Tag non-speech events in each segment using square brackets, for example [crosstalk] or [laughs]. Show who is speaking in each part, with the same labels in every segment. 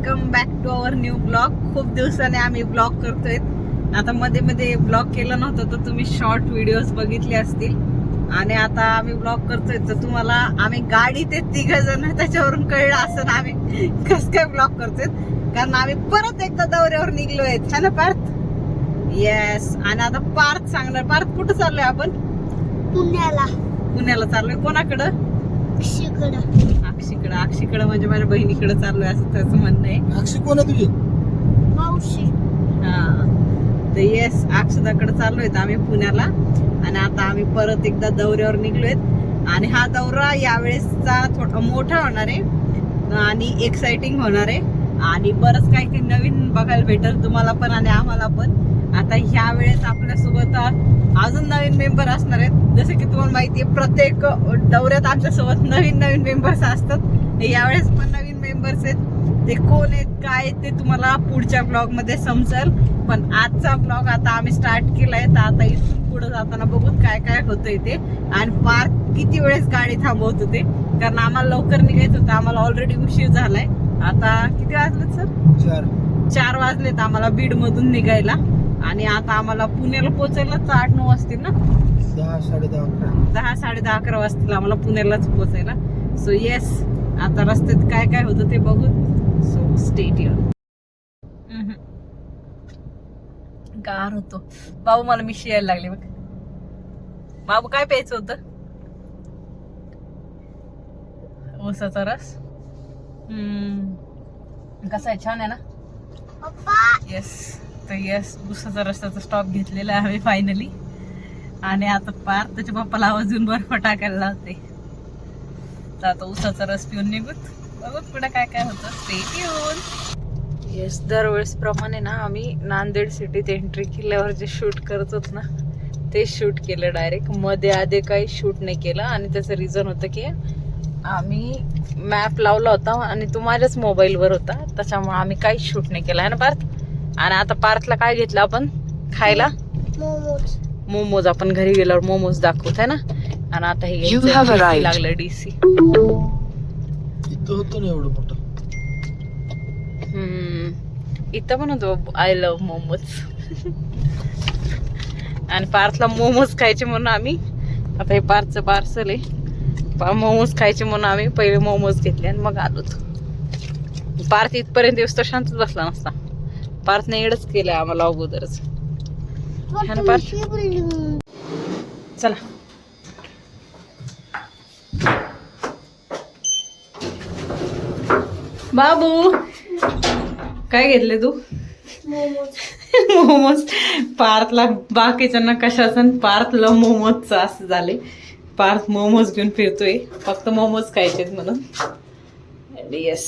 Speaker 1: Welcome back to our new blog. खूप दिवसाने आम्ही ब्लॉग करतोय. आता मध्ये मध्ये ब्लॉग केलं नव्हतं तर तुम्ही शॉर्ट व्हिडिओज बघितले असतील. आणि आता आम्ही ब्लॉग करतोय तर तुम्हाला आम्ही गाडी ते तिघ जण त्याच्यावरून कळलं असं आम्ही कस काय ब्लॉग करतोय. कारण आम्ही परत एकदा दौऱ्यावर निघलोय. है ना पार्थ? येस आणि आता पार्थ सांगणार. पार्थ कुठं चाललोय आपण?
Speaker 2: पुण्याला.
Speaker 1: पुण्याला चाललोय. कोणाकडं? अक्षीकडं अक्षीकडं म्हणजे माझ्या बहिणीकडे चाललोय असं त्याचं म्हणणं आहे.
Speaker 3: अक्षय कोण आहे तुझी?
Speaker 2: मावशी.
Speaker 1: हा. तर येस अक्षदाकडे चाललोय आम्ही पुण्याला. आणि आता आम्ही परत एकदा दौऱ्यावर निघलोय. आणि हा दौरा यावेळेसचा थोडा मोठा होणार आहे. आणि एक्साइटिंग होणार आहे. आणि बरंच काही काही नवीन बघायला भेटेल तुम्हाला पण आणि आम्हाला पण. आता ह्या वेळेस आपल्यासोबत अजून नवीन मेंबर असणार आहेत. जसं की तुम्हाला माहिती आहे प्रत्येक दौऱ्यात आमच्यासोबत नवीन नवीन मेंबर्स असतात. यावेळेस पण नवीन मेंबर्स आहेत. ते कोण आहेत काय आहेत ते तुम्हाला पुढच्या ब्लॉगमध्ये समजेल. पण आजचा ब्लॉग आता आम्ही स्टार्ट केलाय. तर आता इथून पुढे जाताना बघून काय काय होतंय ते. आणि पार्क किती वेळेस गाडी थांबवत होते कारण आम्हाला लवकर निघायचं होतं. आम्हाला ऑलरेडी उशीर झालाय. आता किती वाजलेत सर?
Speaker 3: चार.
Speaker 1: चार वाजलेत आम्हाला बीड मधून निघायला. आणि आता आम्हाला पुण्याला पोहोचायलाच आठ नऊ वाजतील ना?
Speaker 3: दहा साडे दहा अकरा.
Speaker 1: दहा साडे दहा अकरा वाजतील आम्हाला पुण्यालाच पोहोचायला. सो येस आता रस्त्यात काय काय होतं ते बघू सो स्टेट गार होतो. बाबू मला मिशी यायला लागली बघ. बाबू काय प्यायचं होतं? ऊसाचा रस? कसा आहे? छान आहे ना?
Speaker 2: पप्पा!
Speaker 1: येस तर येस ऊसाचा रस्त्याचा स्टॉप घेतलेला आहे आम्ही फायनली आणि आता पार त्याच्या पप्पाला आवाजून बर्फ टाकायला लावते. तर आता ऊसाचा रस पिऊन निघूत बघूत पुढे काय काय होतं. स्टेट येऊन येस दरवेळेस प्रमाणे ना आम्ही नांदेड सिटीत एंट्री केल्यावर जे शूट करत होत ना ते शूट केलं डायरेक्टमध्ये आधी काही शूट नाही केलं आणि त्याचं रिझन होतं की आम्ही मॅप लावला होता आणि तो माझ्याच मोबाईलवर होता. त्याच्यामुळे आम्ही काहीच शूट नाही केलं. आहे ना पार्थ? आणि आता पार्थला काय घेतलं आपण? खायला?
Speaker 2: मोमोज.
Speaker 1: मोमोज. आपण घरी गेल्यावर मोमोज दाखवत आहे ना? आणि आता हे. लागलं डीसी
Speaker 3: इथं होतं ना एवढं मोठं?
Speaker 1: इथं पण होतो आय लव्ह मोमोज आणि पार्थला मोमोज खायचे म्हणून आम्ही आता हे पार्थचं पार्सल आहे. मोमोज खायचे म्हणून आम्ही पहिले मोमोज घेतले आणि मग आलो पार्थ इथपर्यंत येऊस तर शांतच बसला नसता. पार्थने एडच केलं आम्हाला अगोदरच. पार्थ? चला. बाबू काय घेतले तू?
Speaker 2: मोमोज.
Speaker 1: मोमोज. पार्थला बाकीच्यांना कशाचं पार्थला मोमोजचं असं झाले पार्थ मोमोज घेऊन फिरतोय. फक्त मोमोज खायचेत म्हणून. येस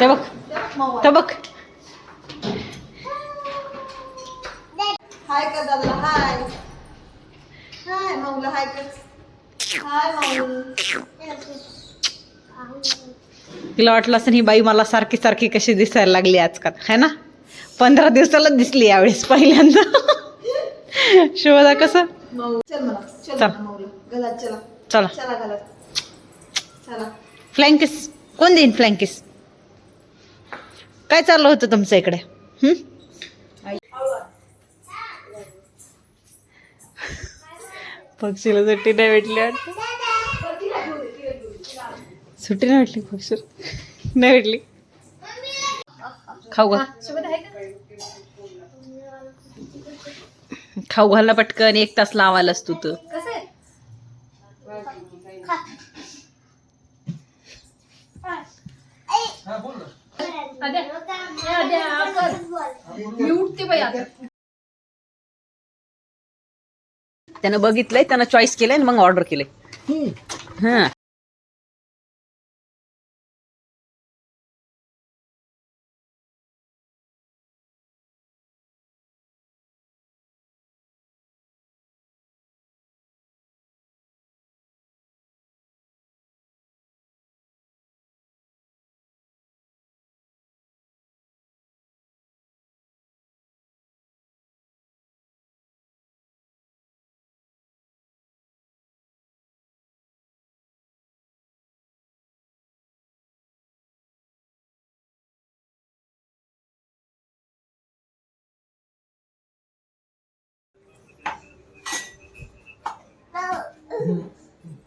Speaker 1: ते बघ ते बघ हाय कर दादा? हाय. हाय माऊला. हाय कर हाय माऊ तिला वाटलं असं ही बाई मला सारखी सारखी कशी दिसायला लागली आजकाल. है ना? पंधरा दिवसाला दिसली यावेळेस पहिल्यांदा. शिवदा कसं? चल चला फ्लँकिस. कोण देईन फ्लँकिस? काय चाललं होतं तुमचं इकडे? पक्षीला सुट्टी नाही भेटली वाटतं. सुट्टी नाही भेटली पक्षी नाही भेटली. खाऊ घाल. खाऊ घालला पटकन एक तास लावायलाच तू तर. त्यानं बघितलंय त्यानं चॉईस केलंय आणि मग ऑर्डर केलंय. हा.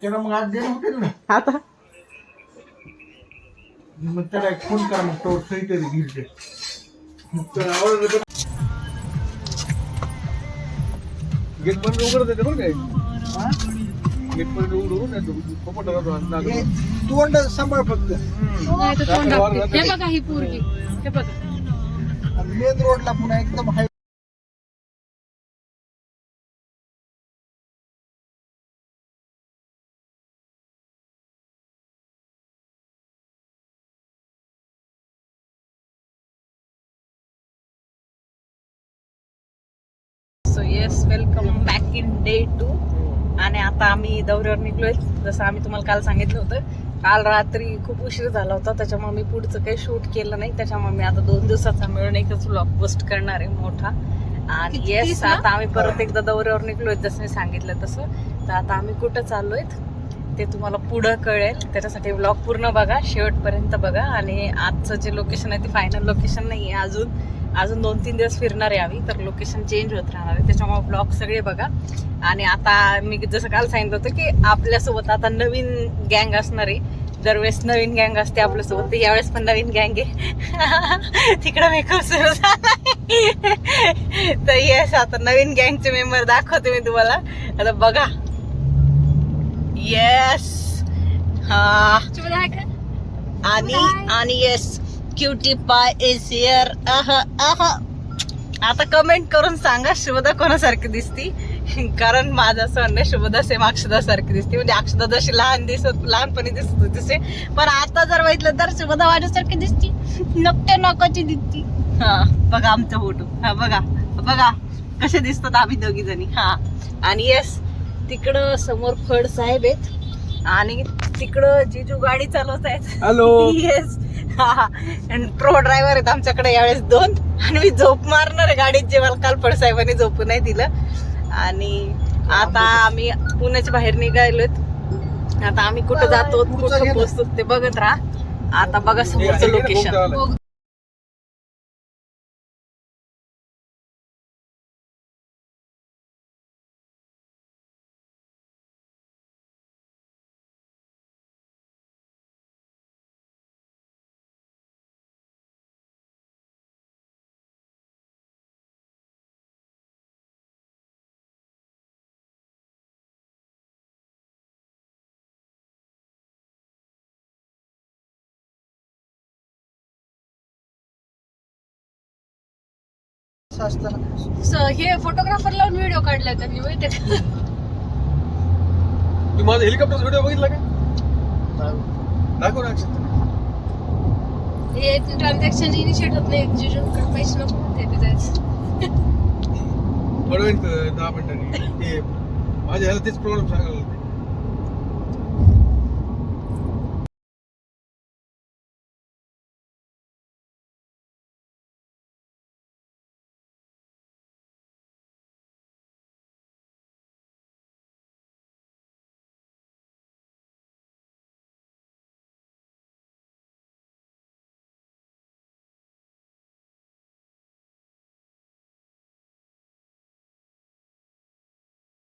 Speaker 3: त्याला मग आज देणं होतील ना.
Speaker 1: आता?
Speaker 3: मग त्याला एक फोन करा मग तो सही तरी घेईल ते. मग त्याला आवडलं तर गेट बंद उघडत येते बरं काय गेट बंद उघडू नाही पोपट
Speaker 4: हे तोंड सांभाळ फक्त.
Speaker 5: नाही तर तोंड दाखवते. हे बघा ही पोरगी. हे बघा.
Speaker 4: मेन रोडला पुन्हा एकदम hi
Speaker 1: yes welcome back in day two आणि आता आम्ही दौऱ्यावर निघलोय. जसं आम्ही तुम्हाला काल सांगितलं होतं काल रात्री खूप उशीर झाला होता त्याच्यामुळे मी पुढचं काही शूट केलं नाही. त्याच्यामुळे मी आता दोन दिवसाचा मिळून एकच व्लॉग पोस्ट करणार आहे मोठा. आणि येस? आता आम्ही परत एकदा दौऱ्यावर निघलोय जसं मी सांगितलं तसं. तर आता आम्ही कुठं चाललोय ते तुम्हाला पुढं कळेल. त्याच्यासाठी व्लॉग पूर्ण बघा शेवटपर्यंत बघा. आणि आजचं जे लोकेशन आहे ते फायनल लोकेशन नाही आहे अजून. अजून दोन तीन दिवस फिरणार आहे आम्ही तर लोकेशन चेंज होत राहणार आहे. त्याच्यामुळे ब्लॉग सगळे बघा. आणि आता मी जसं काल सांगितलं होतं की आपल्यासोबत आता नवीन गँग असणार आहे. दरवेळेस नवीन गँग असते आपल्यासोबत. तर यावेळेस पण नवीन गँग आहे. [laughs] तिकडं मेकअप सुरू झाला. [laughs] तर येस आता नवीन गँगचे मेंबर दाखवते मी तुम्हाला. आता बघा. येस हा? आणि आणि yes cutie pie is here uh uh आता कमेंट करून सांगा शुभदा कोणासारखी दिसती? कारण माझं असं म्हणणं शुभदा सेम अक्षदा सारखी दिसते. म्हणजे अक्षदा जशी लहान दिसत लहानपणी दिसत होती तसे. पण आता जर बघितलं तर शुभदा माझ्यासारखी दिसती. नकट्या नकाची दिसती. हा बघा आमचा फोटो. हा बघा. बघा कसे दिसतात आम्ही दोघी जणी हा. आणि येस तिकडं समोर फड साहेब आहेत. आणि तिकडं जिजू गाडी चालवत आहेत
Speaker 3: हॅलो
Speaker 1: येस प्रो ड्रायव्हर आहेत आमच्याकडे यावेळेस दोन. आणि मी झोप मारणार आहे गाडीत जे मला काल पडसाहेबांनी झोपू नाही दिलं. आणि आता आम्ही पुण्याच्या बाहेर निघालोत आता आम्ही कुठं जातो कुठं पोहोचतो ते बघत राहा. आता बघा समोरचं लोकेशन
Speaker 4: असताना.
Speaker 5: हे फोटोग्राफर लावून व्हिडिओ काढलाय त्यांनी माहितीये का?
Speaker 3: तू माझा हेलिकॉप्टर व्हिडिओ बघितला का? दाखव. ना
Speaker 5: हे ट्रान्झॅक्शन इनिशिएट होत नाही जिजूकडे पैसे नको म्हणते जायचं
Speaker 3: थोडं दहा मिनिटांनी ते माझ्या ह्याला तेच प्रॉब्लेम सांगायला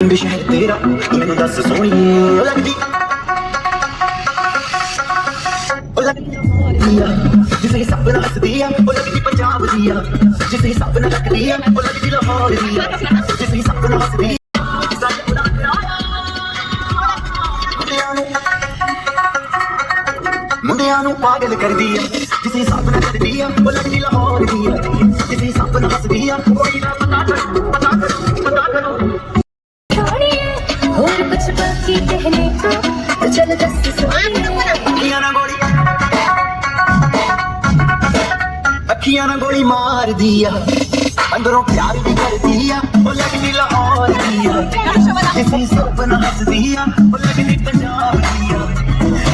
Speaker 3: ਵੀ
Speaker 6: ਸ਼ਹਿਰ ਤੇਰਾ ਮੈਨੂੰ ਦੱਸ ਸੋਹਣੀਏ ਉਹ ਲੱਗਦੀ ਉਹ ਲੱਗਦੀ ਆ ਜਿਸੇ ਹਿਸਾਬ ਨਾਲ ਹੱਸਦੀ ਆ ਉਹ ਲੱਗਦੀ ਪੰਜਾਬ ਦੀ ਆ ਜਿਸੇ ਹਿਸਾਬ ਨਾਲ ਲੱਗਦੀ ਆ ਉਹ ਲੱਗਦੀ ਲਾਹੌਰ ਦੀ ਆ ਜਿਸੇ ਹਿਸਾਬ ਨਾਲ ਹੱਸਦੀ ਮੁੰਡਿਆਂ ਨੂੰ ਪਾਗਲ ਕਰਦੀ ਆ ਜਿਸੇ ਹਿਸਾਬ ਨਾਲ ਕਰਦੀ ਆ ਉਹ ਲੱਗਦੀ ਲਾਹੌਰ ਦੀ ਆ ਜਿਸੇ ਹਿਸਾਬ ਨਾਲ ਹੱਸਦੀ ਆ ਕੋਈ ਨਾ ਪਤਾ अखियाँ ना गोली मार दिया, अंदरों प्यार भी कर दिया, वो लगनी लाहौर दिया किसी सपना हंस दिया, वो लगनी पंजाब दिया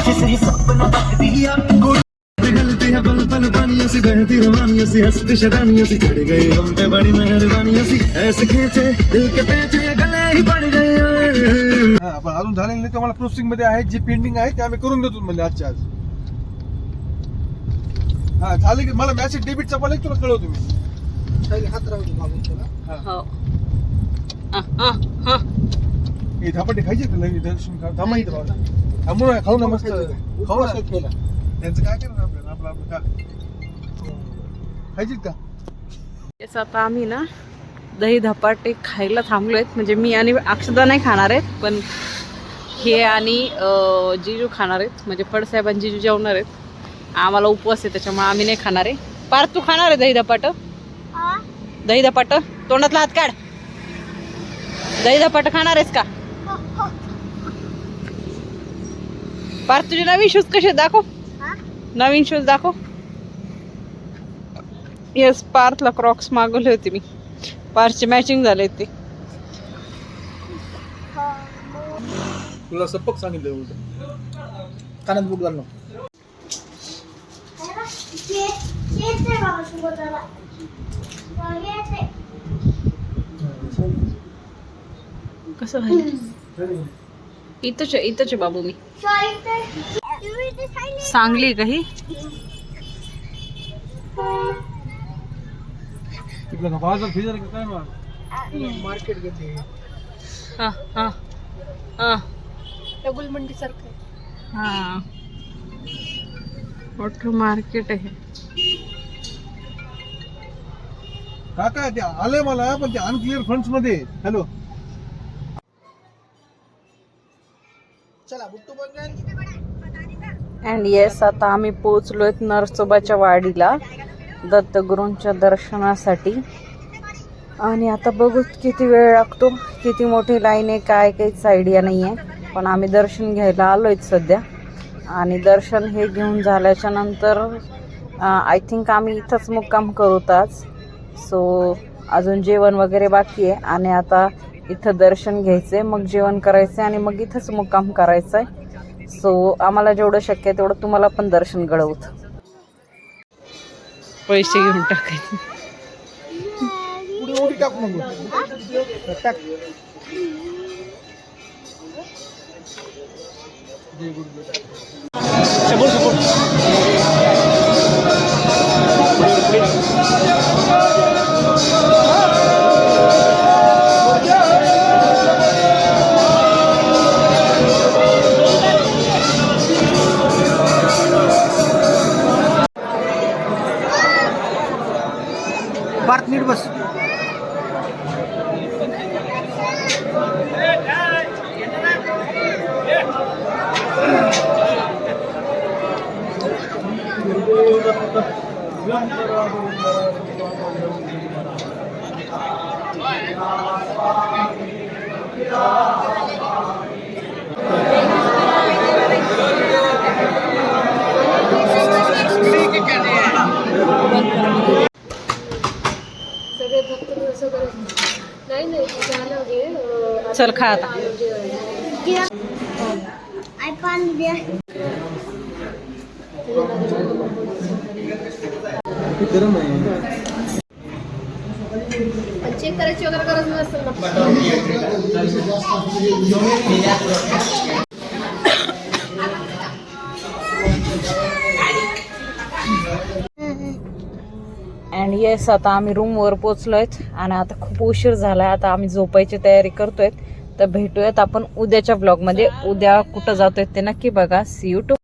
Speaker 6: किसी सपना बक दिया।
Speaker 7: पिघलती है पल पल पानियों सी बहती चढ़ गए हम पे बड़ी मेहरबानी सी, ऐसे खींचे, दिल के पेचे, गले ही पड़ गए।
Speaker 3: हा पण अजून झालेलं नाही तुम्हाला प्रोसेसिंगमध्ये आहे जे पेंडिंग आहे ते आम्ही करून देतो म्हणजे आजच्या आज. हा झाले की मला मॅसेज डेबिटचा पण एक तुला कळवतो मी.
Speaker 4: पहिले हात राहू दे
Speaker 1: हो. हा, हा, हा.
Speaker 3: हे. धापाटे खायचे का नवीन दर्शन खा थांबा इथं बाबा. थांबू ना खाऊ ना मस्त. खाऊ ना
Speaker 4: केला
Speaker 3: त्यांचं काय करणार आपल्याला? आपलं आपलं का? खायचे का?
Speaker 1: आता आम्ही ना दही धपाटे खायला थांबलोय. म्हणजे मी आणि अक्षदा नाही खाणार आहेत पण हे आणि जिजू खाणार आहेत. म्हणजे फडसाहेब आणि जिजू जेवणार आहेत. आम्हाला उपवास आहे त्याच्यामुळे आम्ही नाही खाणार आहे. पार तू खाणार आहे दही धपाट? दही धपाट? तोंडातला हात काढ. दही धपाट खाणार आहेस का? पार तुझे नवीन शूज कसे आहेत? दाखव. नवीन शूज दाखव. येस पार्थला क्रॉक्स मागवले होते मी. पार्थचे मॅचिंग झाले ते.
Speaker 3: तुला सपक सांगितलं उलट.
Speaker 4: कानात बुट घालणं
Speaker 1: कसं झालं? इथंच आहे इथंच बाबू मी. सांगली आहे का ही
Speaker 3: तिकडं का? बाजार फिजार का काय मग?
Speaker 4: मार्केट घेते.
Speaker 1: हा हा हा.
Speaker 5: डबल मंडी सारखं
Speaker 1: हा. मोठं मार्केट आहे.
Speaker 3: काका ते आलंय मला पण ते अनक्लिअर फंड्समध्ये. हॅलो
Speaker 4: चला बुट्टू
Speaker 1: अँड येस आता आम्ही पोहोचलोय नरसोबाच्या वाडीला. दत्तगुरूंच्या दर्शनासाठी. आणि आता बघू किती वेळ लागतो किती मोठी लाईन आहे काय काहीच आयडिया नाही आहे पण आम्ही दर्शन घ्यायला आलो आहेत सध्या. आणि दर्शन हे घेऊन झाल्याच्यानंतर आय थिंक आम्ही इथंच मुक्काम करू आज सो अजून जेवण वगैरे बाकी आहे. आणि आता इथं दर्शन घ्यायचंय मग जेवण करायचंय आणि मग इथंच मुक्काम करायचंय. सो आम्हाला जेवढं शक्य आहे तेवढं तुम्हाला पण दर्शन घडवतं पैसे घेऊन टाकायचे.
Speaker 4: टाक मग. टाक.
Speaker 5: માર્ક નીડ બસ Yeah.
Speaker 1: चल खा आता.
Speaker 3: आहे
Speaker 5: चेक करायची वगैरे गरज नसेल
Speaker 1: अँड येस आता आम्ही रूमवर पोचलोयत आणि आता खूप उशीर झालाय. आता आम्ही झोपायची तयारी करतोय तर भेटूयात आपण उद्याच्या ब्लॉगमध्ये उद्या कुठं जातोय ते नक्की बघा. C you to